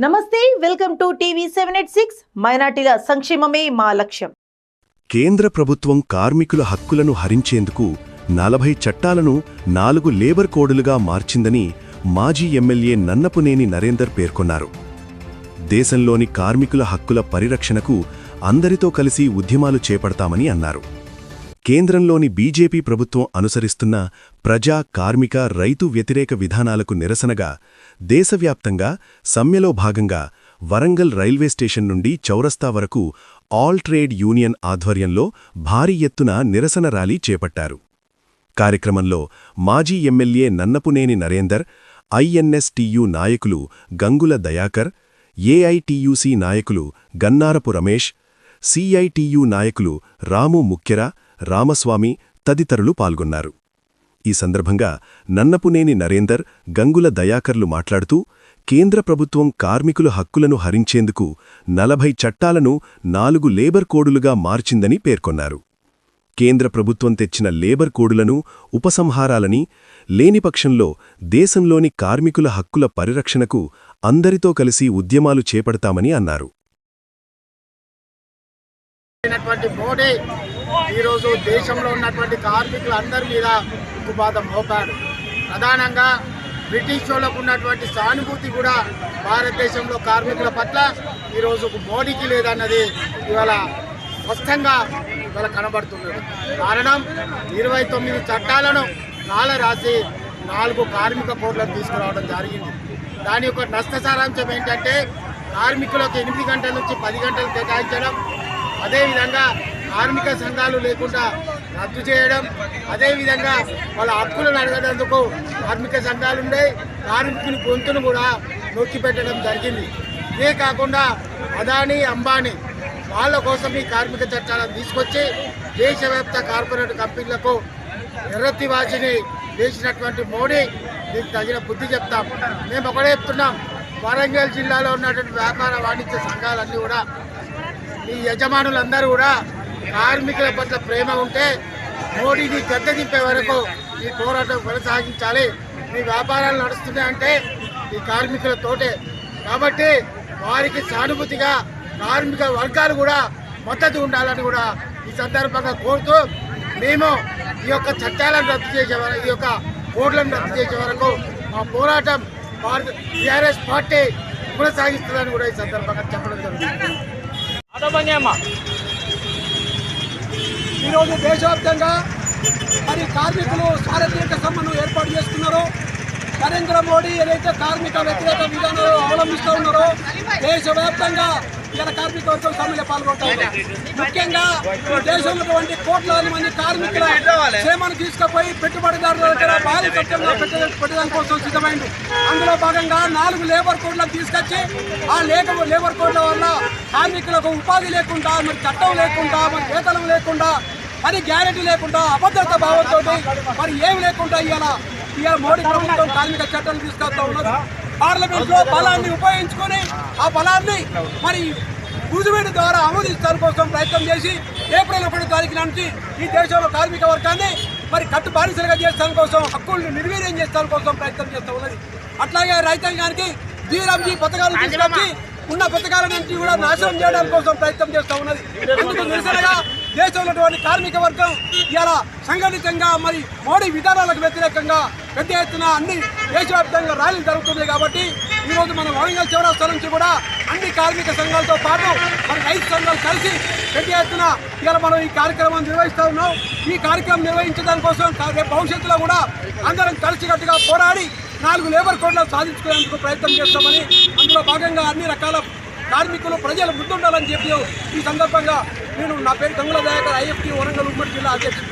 నమస్తే welcome to TV seven eight six. మైనార్టీల సంక్షేమమే మా లక్ష్యం. కేంద్ర ప్రభుత్వం కార్మికుల హక్కులను హరించేందుకు నలభై చట్టాలను నాలుగు లేబర్ కోడులుగా మార్చిందని మాజీ ఎమ్మెల్యే నన్నపునేని నరేందర్ పేర్కొన్నారు. దేశంలోని కార్మికుల హక్కుల పరిరక్షణకు అందరితో కలిసి ఉద్యమాలు చేపడతామని అన్నారు. కేంద్రంలోని బీజేపీ ప్రభుత్వం అనుసరిస్తున్న ప్రజా కార్మిక రైతు వ్యతిరేక విధానాలకు నిరసనగా దేశవ్యాప్తంగా సమ్మెలో భాగంగా వరంగల్ రైల్వే స్టేషన్ నుండి చౌరస్తా వరకు ఆల్ ట్రేడ్ యూనియన్ ఆధ్వర్యంలో భారీ ఎత్తున నిరసన ర్యాలీ చేపట్టారు. కార్యక్రమంలో మాజీ ఎమ్మెల్యే నన్నపునేని నరేందర్ ఐఎన్ఎస్టీయు నాయకులు గంగుల దయాకర్ ఏఐటియుసి నాయకులు గన్నారపు రమేష్ సిఐటియు నాయకులు రాము ముఖ్యర రామస్వామి తదితరులు పాల్గొన్నారు. ఈ సందర్భంగా నన్నపునేని నరేందర్ గంగుల దయాకర్లు మాట్లాడుతూ కేంద్ర ప్రభుత్వం కార్మికుల హక్కులను హరించేందుకు నలభై చట్టాలను నాలుగు లేబర్ కోడులుగా మార్చిందని పేర్కొన్నారు. కేంద్ర ప్రభుత్వం తెచ్చిన లేబర్ కోడులను ఉపసంహారాలని లేనిపక్షంలో దేశంలోని కార్మికుల హక్కుల పరిరక్షణకు అందరితో కలిసి ఉద్యమాలు చేపడతామని అన్నారు. అయినటువంటి మోడీ ఈరోజు దేశంలో ఉన్నటువంటి కార్మికులందరి మీద ఉక్కుపాతం మోపాడు. ప్రధానంగా బ్రిటిష్ వాళ్ళకు ఉన్నటువంటి సానుభూతి కూడా భారతదేశంలో కార్మికుల పట్ల ఈరోజు మోడీకి లేదన్నది ఇవాళ స్పష్టంగా ఇవాళ కనబడుతున్నది. కారణం ఇరవై తొమ్మిది చట్టాలను కాల రాసి నాలుగు కార్మిక కోడ్లను తీసుకురావడం జరిగింది. దాని యొక్క నష్ట సారాంశం ఏంటంటే కార్మికులకు ఎనిమిది గంటల నుంచి పది గంటలు కేటాయించడం అదేవిధంగా కార్మిక సంఘాలు లేకుండా రద్దు చేయడం అదేవిధంగా వాళ్ళ హక్కులను అడగడందుకు కార్మిక సంఘాలు ఉండే కార్మికుని గొంతును కూడా నొక్కి పెట్టడం జరిగింది. ఇదే కాకుండా అదానీ అంబానీ వాళ్ళ కోసం ఈ కార్మిక చట్టాలను తీసుకొచ్చి దేశవ్యాప్త కార్పొరేట్ కంపెనీలకు ఎర్రతి వాచిని వేసినటువంటి మోడీ దీనికి తగిన బుద్ధి చెప్తాం. మేము ఒకటే చెప్తున్నాం. వరంగల్ జిల్లాలో ఉన్నటువంటి వ్యాపార వాణిజ్య సంఘాలన్నీ కూడా ఈ యజమానులందరూ కూడా కార్మికుల పట్ల ప్రేమ ఉంటే మోడీని గద్దె దింపే వరకు ఈ పోరాటం కొనసాగించాలి. ఈ వ్యాపారాలు నడుస్తున్నాయంటే ఈ కార్మికులతోటే కాబట్టి వారికి సానుభూతిగా కార్మిక వర్గాలు కూడా మద్దతు ఉండాలని కూడా ఈ సందర్భంగా కోరుతూ మేము ఈ యొక్క చట్టాలను రద్దు చేసే వరకు ఈ యొక్క కోడ్లను రద్దు చేసే వరకు మా పోరాటం భారత టీఆర్ఎస్ పార్టీ కొనసాగిస్తుందని కూడా ఈ సందర్భంగా చెప్పడం జరుగుతుంది. ఈరోజు దేశవ్యాప్తంగా మరి కార్మికులు సారథ్యక సమ్మెను ఏర్పాటు చేస్తున్నారో. నరేంద్ర మోడీ ఏదైతే కార్మిక వ్యతిరేక విధానాలు అవలంబిస్తూ ఉన్నారో దేశవ్యాప్తంగా ఇక్కడ కార్మిక వర్గం సమ్మెలో పాల్గొంటారు. ముఖ్యంగా దేశంలో ఉన్నటువంటి కోట్లాది మంది కార్మికుల క్షేమాన్ని తీసుకుపోయి పెట్టుబడిదారుల దగ్గర భారీ చట్టంగా పెట్టడం కోసం సిద్ధమైంది. అందులో భాగంగా నాలుగు లేబర్ కోడ్లను తీసుకొచ్చి ఆ లేక లేబర్ కోడ్ల వల్ల కార్మికులకు ఉపాధి లేకుండా మరి చట్టం లేకుండా మరి వేతనం లేకుండా మరి గ్యారెంటీ లేకుండా అభద్రత భావంతో మరి ఏమి లేకుండా ఇవాళ ఇవాళ మోడీ ప్రభుత్వం కార్మిక చట్టాలు తీసుకొస్తా ఉన్నది. పార్లమెంట్లో బలాన్ని ఉపయోగించుకొని ఆ బలాన్ని మరి కూజువేడు ద్వారా ఆమోదించడం కోసం ప్రయత్నం చేసి ఏప్రిల్ ఒకటి తారీఖు నుంచి ఈ దేశంలో కార్మిక వర్గాన్ని మరి కట్టు బానిసలుగా చేస్తాను కోసం హక్కులను నిర్వీర్యం చేస్తాం కోసం ప్రయత్నం చేస్తూ ఉన్నది. అట్లాగే రైతాంగానికి జీరాంజీ పథకాలు తీసుకొచ్చి ఉన్న పథకాల నుంచి కూడా నాశనం చేయడం కోసం ప్రయత్నం చేస్తూ ఉన్నది. అందుకు నిరసనగా దేశంలో ఉన్నటువంటి కార్మిక వర్గం ఇలా సంఘటితంగా మరి మోడీ విధానాలకు వ్యతిరేకంగా పెద్ద ఎత్తున అన్ని దేశవ్యాప్తంగా ర్యాలీలు జరుగుతుంది కాబట్టి ఈరోజు మన వరంగల్ చౌరస్తా నుంచి కూడా అన్ని కార్మిక సంఘాలతో పాటు మన రైతు సంఘాలు కలిసి పెద్ద ఎత్తున ఇలా మనం ఈ కార్యక్రమం నిర్వహిస్తూ ఉన్నాం. ఈ కార్యక్రమం నిర్వహించడం కోసం రేపు భవిష్యత్తులో కూడా అందరం కలిసికట్టుగా పోరాడి నాలుగు లేబర్ కోడ్లను సాధించుకునేందుకు ప్రయత్నం చేస్తామని అందులో భాగంగా అన్ని రకాల కార్మికులు ప్రజలు ముందుండాలని చెప్పి ఈ సందర్భంగా నేను నా పేరు గంగుల దయాకర్ ఐఎఫ్టీ వరంగల్ ఉమ్మడి జిల్లా అధ్యక్షుడు.